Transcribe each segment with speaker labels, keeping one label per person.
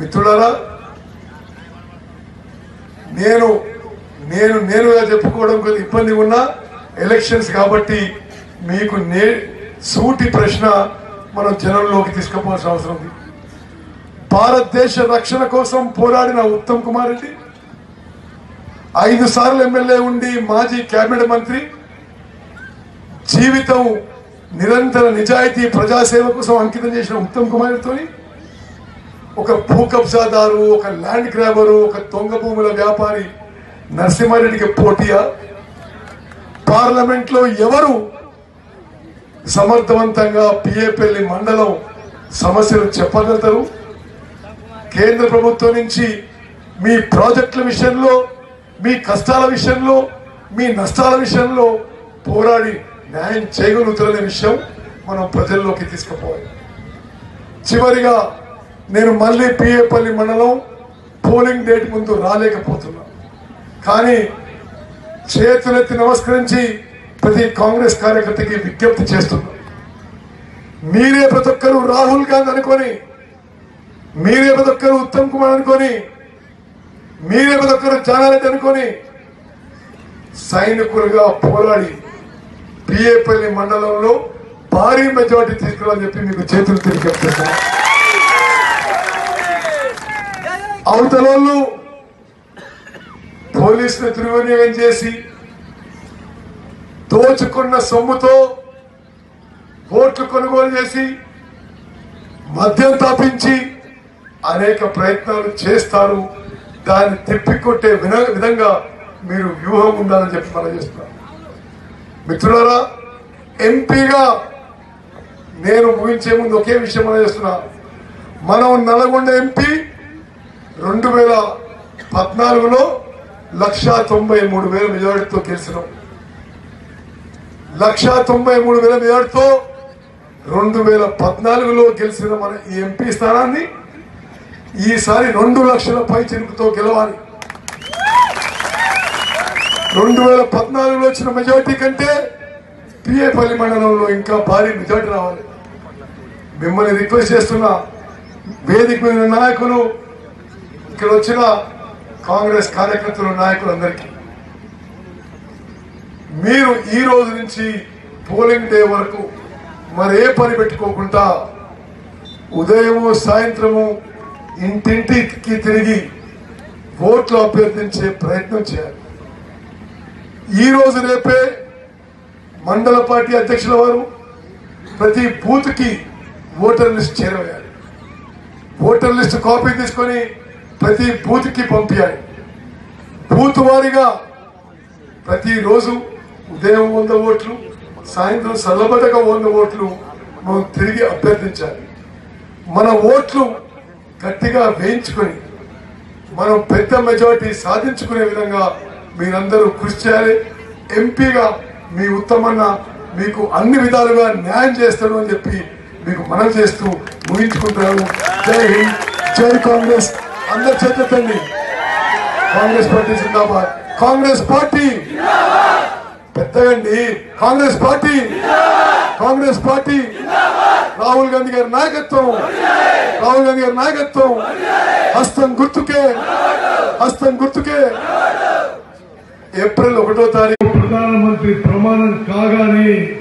Speaker 1: మిత్రులారా నేను నేను నేనుగా చెప్పుకోవడం కొద్దిగా ఇబ్బంది ఉన్నా. ఎలక్షన్స్ కాబట్టి మీకు నే సూటి ప్రశ్న మనం జనంలోకి తీసుకుపోవాల్సిన అవసరం ఉంది. భారతదేశ రక్షణ కోసం పోరాడిన ఉత్తమ్ కుమార్ రెడ్డి ఐదు సార్లు ఎమ్మెల్యే ఉండి మాజీ కేబినెట్ మంత్రి జీవితం నిరంతర నిజాయితీ ప్రజాసేవ కోసం అంకితం చేసిన ఉత్తమ్ కుమార్ ఒక భూ కబ్జాదారు ఒక ల్యాండ్ గ్రాబరు ఒక దొంగ భూముల వ్యాపారి నరసింహారెడ్డికి పోటీయా? పార్లమెంట్లో ఎవరు సమర్థవంతంగా పిఏపల్లి మండలం సమస్యలు చెప్పగలుగుతారు? కేంద్ర ప్రభుత్వం నుంచి మీ ప్రాజెక్టుల విషయంలో మీ కష్టాల విషయంలో మీ నష్టాల విషయంలో పోరాడి న్యాయం చేయగలుగుతారనే విషయం మనం ప్రజల్లోకి తీసుకుపోవాలి. చివరిగా నేను మళ్ళీ పిఏపల్లి మండలం పోలింగ్ డేట్ ముందు రాలేకపోతున్నా. కానీ చేతులెత్తి నమస్కరించి ప్రతి కాంగ్రెస్ కార్యకర్తకి విజ్ఞప్తి చేస్తున్నా. మీరే ప్రతి ఒక్కరు రాహుల్ గాంధీ అనుకొని మీరే ప్రతి ఒక్కరు ఉత్తమ్ కుమార్ అనుకొని మీరే ప్రతి ఒక్కరు జానారెడ్డి అనుకొని సైనికులుగా పోరాడి పిఏపల్లి మండలంలో భారీ మెజార్టీ తీసుకురావాలని చెప్పి మీకు చేతులు తిరిగి చెప్తున్నాను అవతలోళ్ళు పోలీసులు దుర్వినియోగం చేసి దోచుకున్న సొమ్ముతో ఓట్లు కొనుగోలు చేసి మద్యం తాపించి అనేక ప్రయత్నాలు చేస్తారు. దాన్ని తిప్పికొట్టే విధంగా మీరు వ్యూహం ఉండాలని చెప్పి మనం చేస్తున్నాం. మిత్రులారా ఎంపీగా నేను ముగించే ముందు ఒకే విషయం మనం చేస్తున్నా. మనం నల్గొండ ఎంపీ రెండు వేల పద్నాలుగులో లక్షా తొంభై మూడు వేల మెజార్టీతో గెలిచినాం. లక్షా తొంభై మూడు వేల మెజార్టీతో రెండు వేల పద్నాలుగులో గెలిచిన మన ఈ ఎంపీ స్థానాన్ని ఈసారి రెండు లక్షల పై చిరుకుతో గెలవాలి. రెండు వేల పద్నాలుగులో వచ్చిన మెజారిటీ కంటే పిఏపల్లి మండలంలో ఇంకా భారీ మెజార్టీ రావాలి. మిమ్మల్ని రిక్వెస్ట్ చేస్తున్నా వేదిక మీద నాయకులు ఇక్కడ వచ్చిన కాంగ్రెస్ కార్యకర్తలు నాయకులందరికీ మీరు ఈ రోజు నుంచి పోలింగ్ డే వరకు మరి ఏ పని పెట్టుకోకుండా ఉదయము సాయంత్రము ఇంటింటికి తిరిగి ఓట్లు అభ్యర్థించే ప్రయత్నం చేయాలి. ఈ రోజు రేపే మండల పార్టీ అధ్యక్షుల వారు ప్రతి బూత్కి ఓటర్ లిస్ట్ చేరవేయాలి. ఓటర్ లిస్ట్ కాపీ తీసుకొని ప్రతి బూత్కి పంపించాలి. బూత్ వారిగా ప్రతిరోజు ఉదయం వంద ఓట్లు సాయంత్రం సల్లబడగా వంద ఓట్లు మనం తిరిగి అభ్యర్థించాలి. మన ఓట్లు గట్టిగా వేయించుకొని మనం పెద్ద మెజార్టీ సాధించుకునే విధంగా మీరందరూ కృషి చేయాలి. ఎంపీగా మీ ఉత్తమన్న మీకు అన్ని విధాలుగా న్యాయం చేస్తాడు అని చెప్పి మీకు మనం చేస్తూ ముగించుకుంటున్నాను. జై హింద్ జై కాంగ్రెస్. అందరి చేతండి కాంగ్రెస్ పార్టీ జిందాబాద్. కాంగ్రెస్ పార్టీ. పెద్దగండి. కాంగ్రెస్ పార్టీ. కాంగ్రెస్ పార్టీ. రాహుల్ గాంధీ గారి నాయకత్వం. రాహుల్ గాంధీ గారి నాయకత్వం. హస్తం గుర్తుకే. హస్తం గుర్తుకే. ఏప్రిల్ ఒకటో తారీఖు.
Speaker 2: ప్రధానమంత్రి ప్రమాణం కాగానే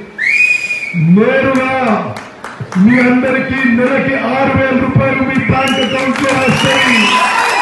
Speaker 2: నేరుగా मी अंदर की नर की आर वेल रुपये बैंक अकौंट को हाजी